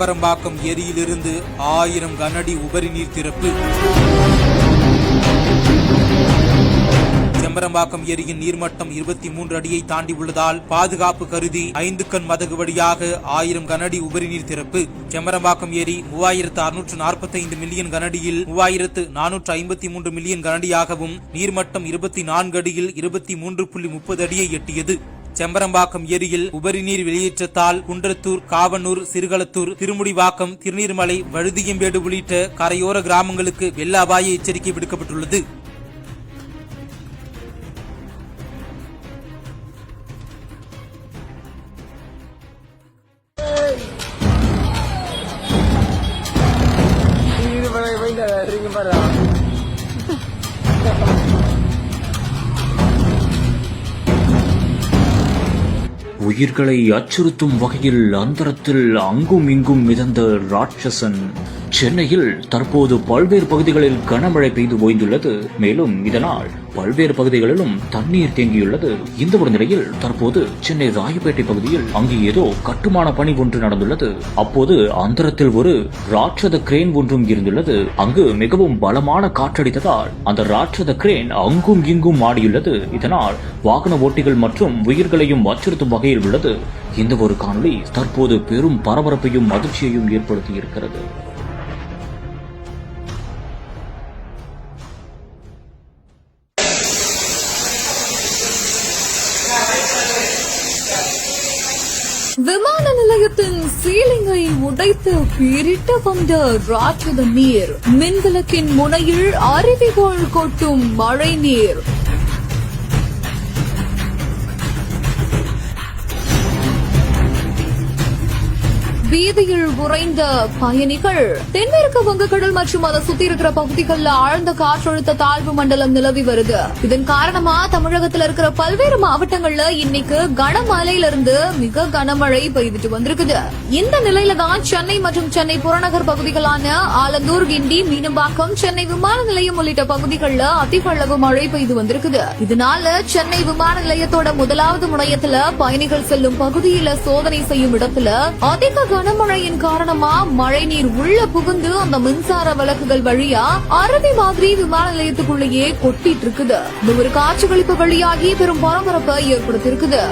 செம்பரம்பாக்கம் ஏரியிலிருந்து ஆயிரம் கனஅடி உபரி நீர் திறப்பு. செம்பரம்பாக்கம் ஏரியின் நீர்மட்டம் இருபத்தி மூன்று அடியை தாண்டி உள்ளதால் பாதுகாப்பு கருதி ஐந்து கண் மதகு வழியாக ஆயிரம் கனஅடி உபரி நீர் திறப்பு. செம்பரம்பாக்கம் ஏரி மூவாயிரத்து அறுநூற்று நாற்பத்தைந்து மில்லியன் கனஅடியில் மூவாயிரத்து நானூற்று ஐம்பத்தி மூன்று மில்லியன் கனஅடியாகவும் நீர்மட்டம் இருபத்தி நான்கு அடியில் இருபத்தி மூன்று புள்ளி முப்பது அடியை எட்டியது. செம்பரம்பாக்கம் ஏரியில் உபரிநீர் வெளியேற்றத்தால் குன்றத்தூர் காவனூர் சிறுகளத்தூர் திருமுடிவாக்கம் திருநீர்மலை வழுதியம்பேடு உள்ளிட்ட கரையோர கிராமங்களுக்கு வெள்ள அபாய எச்சரிக்கை விடுக்கப்பட்டுள்ளது. பாரு. உயிர்களை அச்சுறுத்தும் வகையில் அந்தரத்தில் அங்கும் இங்கும் மிதந்த ராட்சசன். சென்னையில் தற்போது பல்வேறு பகுதிகளில் கனமழை பெய்து ஓய்ந்துள்ளது. மேலும் இதனால் பல்வேறு பகுதிகளிலும் தண்ணீர் தேங்கியுள்ளது. இந்த ஒரு நிலையில் தற்போது சென்னை ராயப்பேட்டை பகுதியில் அங்கு ஏதோ கட்டுமான பணி ஒன்று நடந்துள்ளது. அப்போது அந்தரத்தில் ஒரு ராட்சத கிரேன் ஒன்றும் இருந்துள்ளது. அங்கு மிகவும் பலமான காற்றடித்ததால் அந்த ராட்சத கிரேன் அங்கும் இங்கும் ஆடியுள்ளது இதனால் வாகன ஓட்டிகள் மற்றும் உயிர்களையும் அச்சுறுத்தும் வகையில் உள்ளது இந்த ஒரு காணொளி தற்போது பெரும் பரபரப்பையும் அதிர்ச்சியையும் ஏற்படுத்தி இருக்கிறது விமான நிலையத்தின் சீலிங்கை உடைத்து பீரிட்டு வந்த ராட்சத நீர் மின்விளக்கின் முனையில் அருவிகோள் கொட்டும் மழை நீர் வீதியில் உறைந்த பயணிகள் தென்மேற்கு வங்கக்கடல் மற்றும் அதை சுத்தி இருக்கிற பகுதிகளில் ஆழ்ந்த காற்றழுத்த தாழ்வு மண்டலம் நிலவி வருது. இதன் காரணமா தமிழகத்துல இருக்கிற பல்வேறு மாவட்டங்கள்ல இன்னைக்கு கனமழையிலிருந்து மிக கனமழை பெய்துட்டு வந்திருக்குது. இந்த நிலையில தான் சென்னை மற்றும் சென்னை புறநகர் பகுதிகளான ஆலந்தூர் கிண்டி மீனம்பாக்கம் சென்னை விமான நிலையம் உள்ளிட்ட பகுதிகளில் அதிக அளவு மழை பெய்து வந்திருக்குது. இதனால சென்னை விமான நிலையத்தோட முதலாவது முனையத்துல பயணிகள் செல்லும் பகுதியில சோதனை செய்யும் இடத்துல அதிக கனமழையின் காரணமா மழை நீர் உள்ள புகுந்து அந்த மின்சார விளக்குகள் வழியா அருவி மாதிரி விமான நிலையத்துக்குள்ளேயே கொட்டிட்டு இருக்குது. இந்த ஒரு காட்சிகளிப்பு வழியாகி பெரும் பரபரப்பை ஏற்படுத்தியிருக்குது.